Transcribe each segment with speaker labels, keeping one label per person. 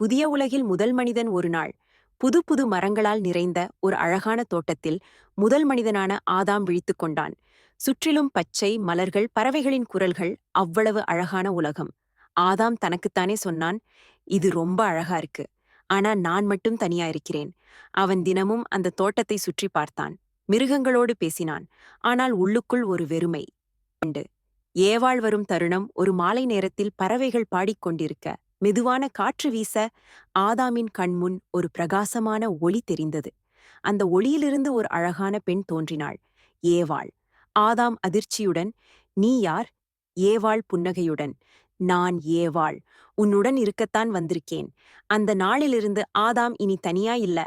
Speaker 1: புதிய உலகில் முதல் மனிதன் ஒரு நாள். புது புது மரங்களால் நிறைந்த ஒரு அழகான தோட்டத்தில் முதல் மனிதனான ஆதாம் விழித்துக் கொண்டான். சுற்றிலும் பச்சை மலர்கள் பறவைகளின் குரல்கள் அவ்வளவு அழகான உலகம். ஆதாம் தனக்குத்தானே சொன்னான் இது ரொம்ப அழகா இருக்கு. ஆனா நான் மட்டும் தனியா இருக்கிறேன். அவன் தினமும் அந்த தோட்டத்தை சுற்றி பார்த்தான். மிருகங்களோடு பேசினான். ஆனால் உள்ளுக்குள் ஒரு வெறுமை. ஏவாள் வரும் தருணம் ஒரு மாலை நேரத்தில் பறவைகள் பாடிக்கொண்டிருக்க மெதுவான காற்று வீச ஆதாமின் கண்முன் ஒரு பிரகாசமான ஒளி தெரிந்தது. அந்த ஒளியிலிருந்து ஒரு அழகான பெண் தோன்றினாள். ஏவாள். ஆதாம் அதிர்ச்சியுடன் நீ யார்? ஏவாள் புன்னகையுடன் நான் ஏவாள். உன்னுடன் இருக்கத்தான் வந்திருக்கேன். அந்த நாளிலிருந்து ஆதாம் இனி தனியா இல்ல.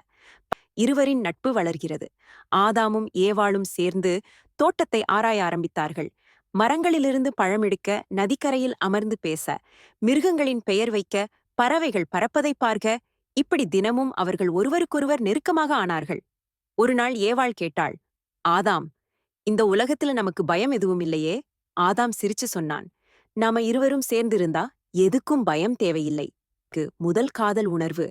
Speaker 1: இருவரின் நட்பு வளர்கிறது. ஆதாமும் ஏவாளும் சேர்ந்து தோட்டத்தை ஆராய ஆரம்பித்தார்கள். மரங்களிலிருந்து பழமெடுக்க நதிக்கரையில் அமர்ந்து பேச மிருகங்களின் பெயர் வைக்க பறவைகள் பறப்பதைப் பார்க்க இப்படி தினமும் அவர்கள் ஒருவருக்கொருவர் நெருக்கமாக ஆனார்கள். ஒரு நாள் ஏவாள் கேட்டாள் ஆதாம் இந்த உலகத்துல நமக்கு பயம் எதுவும் இல்லையே? ஆதாம் சிரிச்சு சொன்னான் நாம இருவரும் சேர்ந்திருந்தா எதுக்கும் பயம் தேவையில்லை. முதல் காதல் உணர்வு.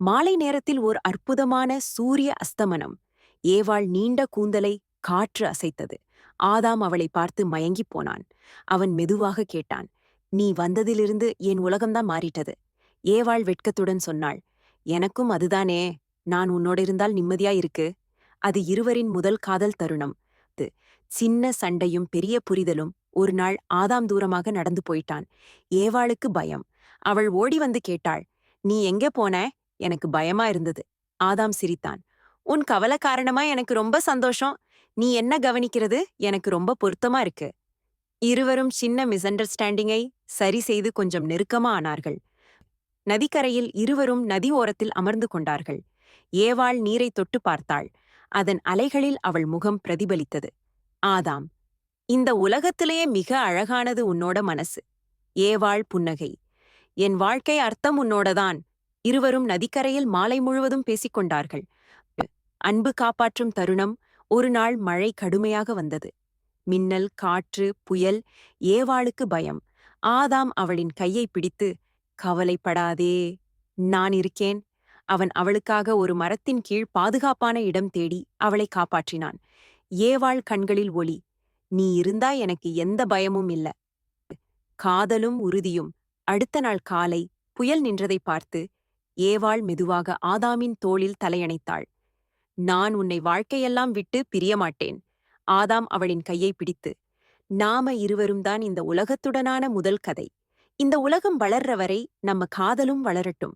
Speaker 1: மாலை நேரத்தில் ஓர் அற்புதமான சூரிய அஸ்தமனம். ஏவாள் நீண்ட கூந்தலை காற்று அசைத்தது. ஆதாம் அவளை பார்த்து மயங்கிப் போனான். அவன் மெதுவாக கேட்டான் நீ வந்ததிலிருந்து என் உலகம்தான் மாறிட்டது. ஏவாள் வெட்கத்துடன் சொன்னாள் எனக்கும் அதுதானே நான் உன்னோட இருந்தால் நிம்மதியா இருக்கு. அது இருவரின் முதல் காதல் தருணம். சின்ன சண்டையும் பெரிய புரிதலும் ஒரு நாள் ஆதாம் தூரமாக நடந்து போயிட்டான். ஏவாளுக்கு பயம். அவள் ஓடி வந்து கேட்டாள் நீ எங்கே போன? எனக்கு பயமா இருந்தது. ஆதாம் சிரித்தான் உன் கவலை காரணமா எனக்கு ரொம்ப சந்தோஷம். நீ என்ன கவனிக்கிறது? எனக்கு ரொம்ப பொருத்தமா இருக்கு. இருவரும் சின்ன மிஸ் அண்டர்ஸ்டாண்டிங்கை சரி செய்து கொஞ்சம் நெருக்கமா ஆனார்கள். நதிக்கரையில் இருவரும் நதி ஓரத்தில் அமர்ந்து கொண்டார்கள். ஏவாள் நீரை தொட்டு பார்த்தாள். அதன் அலைகளில் அவள் முகம் பிரதிபலித்தது. ஆதாம் இந்த உலகத்திலேயே மிக அழகானது உன்னோட மனசு. ஏவாள் புன்னகை. என் வாழ்க்கை அர்த்தம் உன்னோடதான் இருவரும் நதிக்கரையில் மாலை முழுவதும் பேசிக்கொண்டார்கள் அன்பு காப்பாற்றும் தருணம் ஒரு நாள் மழை கடுமையாக வந்தது. மின்னல் காற்று புயல் ஏவாளுக்கு பயம். ஆதாம் அவளின் கையை பிடித்து கவலைப்படாதே நான் இருக்கேன். அவன் அவளுக்காக ஒரு மரத்தின் கீழ் பாதுகாப்பான இடம் தேடி அவளை காப்பாற்றினான். ஏவாள் கண்களில் ஒளி நீ இருந்தா எனக்கு எந்த பயமும் இல்ல. காதலும் உறுதியும். அடுத்த நாள் காலை புயல் நின்றதை பார்த்து ஏவாள் மெதுவாக ஆதாமின் தோளில் தலையணைத்தாள். நான் உன்னை வாழ்க்கையெல்லாம் விட்டு பிரியமாட்டேன். ஆதாம் அவளின் கையை பிடித்து நாம இருவரும் தான் இந்த உலகத்துடனான முதல் கதை. இந்த உலகம் வளர்ற வரை நம்ம காதலும் வளரட்டும்.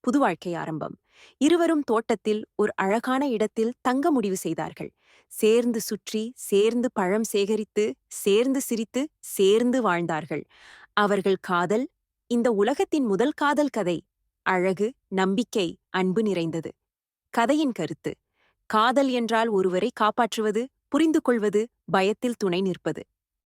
Speaker 1: புது வாழ்க்கை ஆரம்பம். இருவரும் தோட்டத்தில் ஒரு அழகான இடத்தில் தங்க முடிவு செய்தார்கள். சேர்ந்து சுற்றி சேர்ந்து பழம் சேகரித்து சேர்ந்து சிரித்து சேர்ந்து வாழ்ந்தார்கள். அவர்கள் காதல் இந்த உலகத்தின் முதல் காதல் கதை அழகு நம்பிக்கை அன்பு நிறைந்தது. கதையின் கருத்து. காதல் என்றால் ஒருவரை காப்பாற்றுவது புரிந்து கொள்வது பயத்தில் துணை நிற்பது.